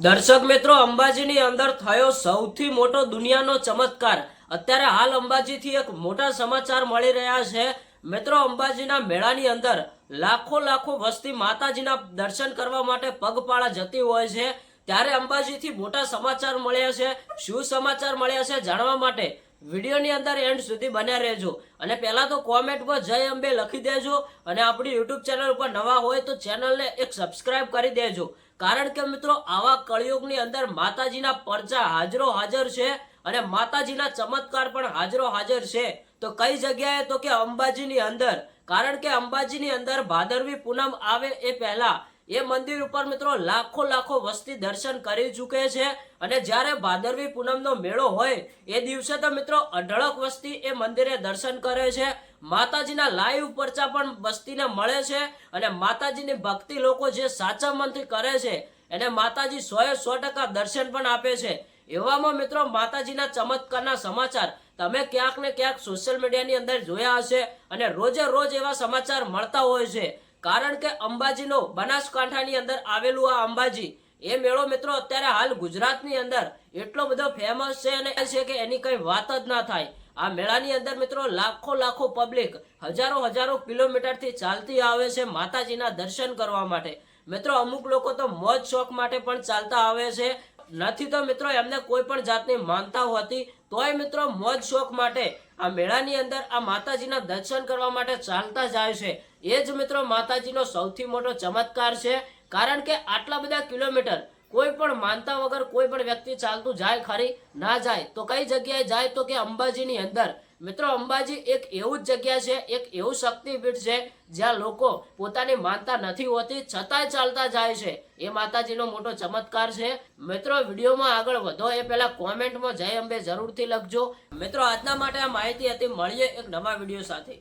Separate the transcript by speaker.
Speaker 1: દર્શક મિત્રો, અંબાજીની અંદર થયો સૌથી મોટો દુનિયાનો ચમત્કાર. અત્યારે હાલ અંબાજીથી એક મોટા સમાચાર મળી રહ્યા છે. મિત્રો, અંબાજીના મેળાની અંદર લાખો લાખો વસ્તી માતાજીના દર્શન કરવા માટે પગપાળા જતી હોય છે. ત્યારે અંબાજીથી મોટા સમાચાર મળ્યા છે. શું સમાચાર મળ્યા છે જાણવા માટે વિડીયોની અંદર એન્ડ સુધી બન્યા રહેજો. અને પહેલાં તો કોમેન્ટમાં જય અંબે લખી દેજો અને આપણી યુટ્યુબ ચેનલ ઉપર નવા હોય તો ચેનલને એક સબસ્ક્રાઇબ કરી દેજો. કારણ કે મિત્રો, આવા કળિયુગની અંદર માતાજીના પરચા હાજરો હાજર છે અને માતાજીના ચમત્કાર પણ હાજરો હાજર છે. તો કઈ જગ્યાએ? તો કે અંબાજીની અંદર. કારણ કે અંબાજીની અંદર ભાદરવી પૂનમ આવે એ પહેલા. એ મંદિર ઉપર મિત્રો લાખો લાખો વસ્તી દર્શન કરી ચૂકે છે અને જ્યારે ભાદરવી પૂનમનો મેળો હોય એ દિવસે તો મિત્રો અઢળક વસ્તી એ મંદિરે દર્શન કરે છે. માતાજીના લાઈવ પરચા પણ વસ્તીને મળે છે અને માતાજીની ભક્તિ લોકો જે સાચા મનથી કરે છે એને માતાજી સોએ સો ટકા દર્શન પણ આપે છે. એવામાં મિત્રો માતાજીના ચમત્કારના સમાચાર તમે ક્યાંક ને ક્યાંક સોશિયલ મીડિયાની અંદર જોયા હશે અને રોજે રોજ એવા સમાચાર મળતા હોય છે. કારણ કે અંબાજીનો બનાસકાંઠાની અંદર આવેલું આ અંબાજી, એ મેળો મિત્રો અત્યારે હાલ ગુજરાતની અંદર એટલો બધો ફેમસ છે અને છે કે એની કઈ વાત જ ના થાય. આ મેળાની અંદર મિત્રો લાખો લાખો પબ્લિક હજારો હજારો કિલોમીટરથી ચાલતી આવે છે માતાજીના દર્શન કરવા માટે. મિત્રો અમુક લોકો તો મોજ શોખ માટે પણ ચાલતા આવે છે. નથી તો મિત્રો એમને કોઈ પણ જાતની માનતા હોતી, તોય મિત્રો મોજ શોખ માટે આ મેળાની અંદર આ માતાજીના દર્શન કરવા માટે ચાલતા જાય છે. એ જ મિત્રો માતાજીનો સૌથી મોટો ચમત્કાર છે. કારણ કે આટલા બધા કિલોમીટર કોઈ પણ માનતા વગર કોઈ પણ વ્યક્તિ ચાલતું જાય ખરી, ના જાય, તો કઈ જગ્યાએ જાય તો કે અંબાજીની અંદર. મિત્રો, અંબાજી એક એવું જ જગ્યા છે, એક એવું શક્તિપીઠ છે, જ્યાં લોકો પોતાની માનતા નથી હોતી, છતાંય ચાલતા જાય છે. એ માતાજીનો મોટો ચમત્કાર છે. મિત્રો, વિડીયોમાં આગળ વધો. એ પહેલા કોમેન્ટમાં જય અંબે જરૂરથી લખજો. મિત્રો, આજના માટે આ માહિતી હતી. મળીએ એક નવા વીડિયો સાથે.